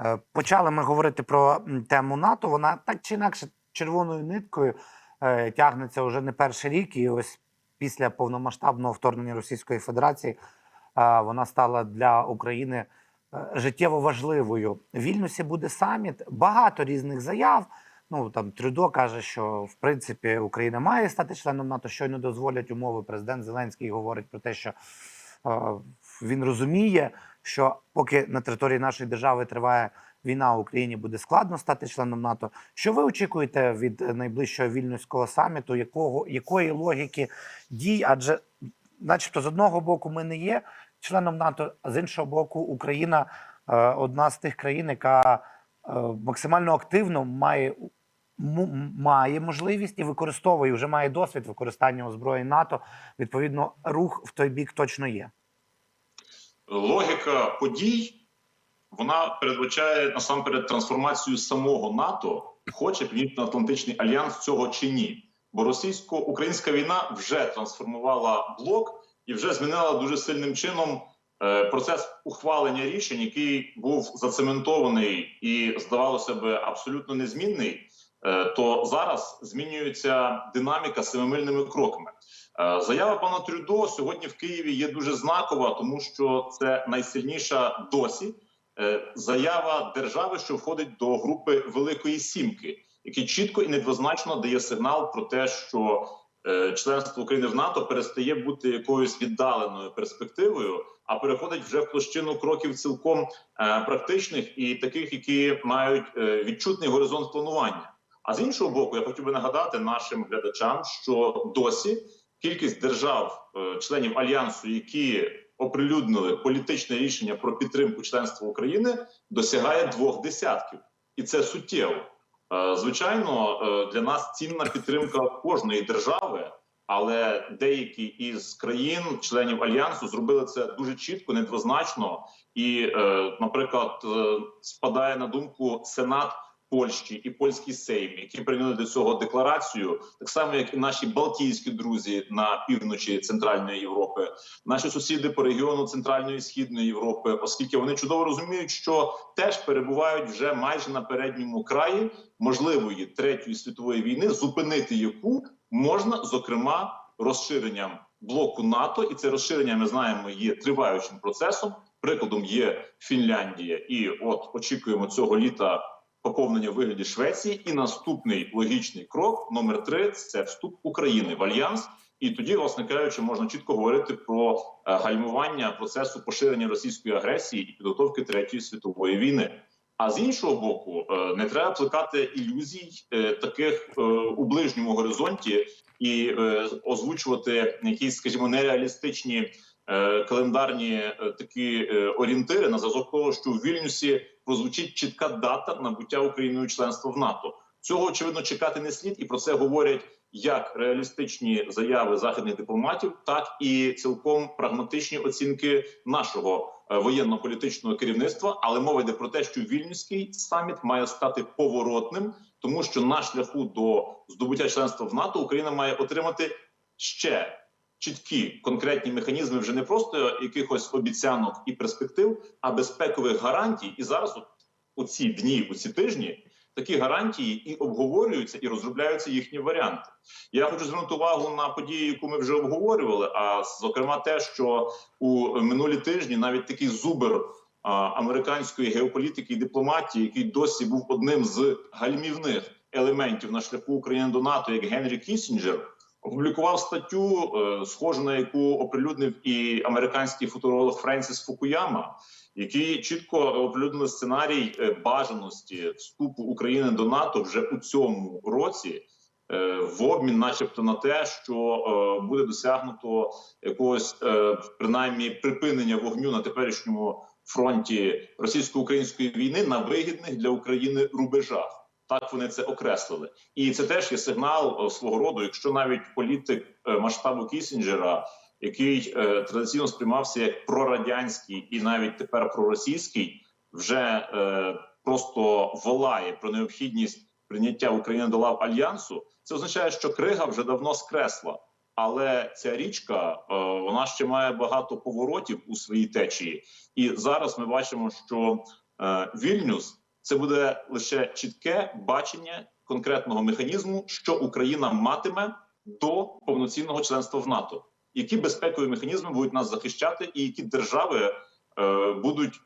Е, Почали ми говорити про тему НАТО. Вона так чи інакше червоною ниткою е, тягнеться вже не перший рік, і ось після повномасштабного вторгнення Російської Федерації е, вона стала для України життєво важливою. В Вільнюсі буде саміт, багато різних заяв. Ну там Трюдо каже, що в принципі Україна має стати членом НАТО, щойно дозволять умови. Президент Зеленський говорить про те, що він розуміє, що поки на території нашої держави триває війна, Україні буде складно стати членом НАТО. Що ви очікуєте від найближчого вільнюського саміту? Якого якої логіки дій? Адже, начебто, з одного боку, ми не є членом НАТО, а з іншого боку, Україна е, одна з тих країн, яка е, максимально активно має. Має можливість і використовує вже має досвід використання озброєнь НАТО. Відповідно, рух в той бік точно є. Логіка подій вона передбачає насамперед трансформацію самого НАТО, хоче Північно-Атлантичний альянс цього чи ні. Бо російсько-українська війна вже трансформувала блок і вже змінила дуже сильним чином е, процес ухвалення рішень, який був зацементований і здавалося би абсолютно незмінний. е, То зараз змінюється динаміка семимильними кроками. Е, Заява пана Трюдо сьогодні в Києві є дуже знакова, тому що це найсильніша досі е, заява держави, що входить до групи Великої Сімки, який чітко і недвозначно дає сигнал про те, що е, членство України в НАТО перестає бути якоюсь віддаленою перспективою, а переходить вже в площину кроків цілком практичних і таких, які мають відчутний горизонт планування. А з іншого боку, я хотів би нагадати нашим глядачам, що досі кількість держав, е, членів альянсу, які оприлюднили політичне рішення про підтримку членства України, досягає двох десятків, і це суттєво. Е, Звичайно, е, для нас цінна підтримка кожної держави, але деякі із країн, членів альянсу, зробили це дуже чітко, недвозначно. І, наприклад, спадає на думку Сенат Польщі і польський Сейм, які прийняли до цього декларацію, так само як і наші балтійські друзі на півночі Центральної Європи, наші сусіди по регіону Центральної і Східної Європи, оскільки вони чудово розуміють, що теж перебувають вже майже на передньому краї можливої третьої світової війни, зупинити яку можна зокрема розширенням блоку НАТО, і це розширення ми знаємо є триваючим процесом. Прикладом є Фінляндія, і от очікуємо цього літа поповнення вигляді Швеції. І наступний логічний крок номер три це вступ України в альянс. І тоді, власне кажучи, можна чітко говорити про е, гальмування процесу поширення російської агресії і підготовки третьої світової війни. А з іншого боку, е, не треба плекати ілюзій е, таких у ближньому горизонті і озвучувати якісь, скажімо, нереалістичні календарні такі орієнтири на зразок того, що в Вільнюсі прозвучить чітка дата набуття Україною членства в НАТО. Цього очевидно чекати не слід, і про це говорять як реалістичні заяви західних дипломатів, так і цілком прагматичні оцінки нашого е, воєнно-політичного керівництва. Але мова йде про те, що вільнюський саміт має стати поворотним, тому що на шляху до здобуття членства в НАТО Україна має отримати ще чіткі конкретні механізми, вже не просто якихось обіцянок і перспектив, а безпекових гарантій. І зараз, от у ці дні, у ці тижні. Такі гарантії і обговорюються, і розробляються їхні варіанти. Я хочу звернути увагу на події, яку ми вже обговорювали. А зокрема, те, що у минулі тижні навіть такий зубер американської геополітики і дипломатії, який досі був одним з гальмівних елементів на шляху України до НАТО, як Генрі Кісінджер, опублікував статтю, е, схожу на яку оприлюднив і американський футуролог Френсіс Фукуяма які чітко оприлюднили сценарій е, бажаності вступу України до НАТО вже у цьому році. е, В обмін, начебто, на те, що буде досягнуто якогось принаймні припинення вогню на теперішньому фронті російсько-української війни на вигідних для України рубежах. Так вони це окреслили, і це теж є сигнал е, свого роду. Якщо навіть політик е, масштабу Кісінджера який е, традиційно сприймався як прорадянський і навіть тепер проросійський, вже просто волає про необхідність прийняття України до лав альянсу. Це означає, що крига вже давно скресла. Але ця річка вона ще має багато поворотів у своїй течії, і зараз ми бачимо, що Вільнюс, це буде лише чітке бачення конкретного механізму, що Україна матиме до повноцінного членства в НАТО. Які безпекові механізми будуть нас захищати, і які держави е, будуть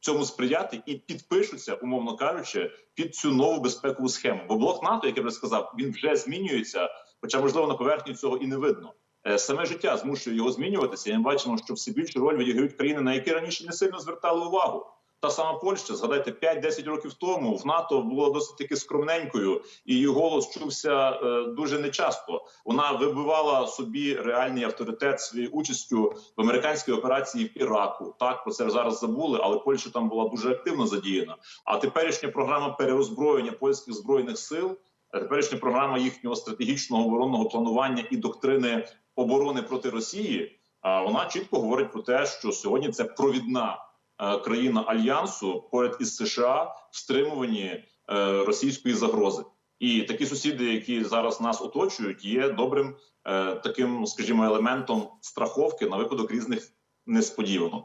цьому сприяти і підпишуться, умовно кажучи, під цю нову безпекову схему. Бо блок НАТО, як я вже сказав, він вже змінюється, хоча можливо на поверхні цього і не видно. Е, Саме життя змушує його змінюватися. І ми бачимо, що все більшу роль відіграють країни, на які раніше не сильно звертали увагу. Та сама Польща, згадайте, 5-10 років тому в НАТО була досить таки скромненькою, і її голос чувся е, дуже нечасто. Вона вибивала собі реальний авторитет своєю участю в американській операції в Іраку. Так про це зараз забули, але Польща там була дуже активно задіяна. А теперішня програма перерозброєння польських збройних сил, а теперішня програма їхнього стратегічного оборонного планування і доктрини оборони проти Росії. А вона чітко говорить про те, що сьогодні це провідна е, країна альянсу поряд із США в стримуванні е, російської загрози. І такі сусіди, які зараз нас оточують, є добрим е, таким, скажімо, елементом страховки на випадок різних несподіванок.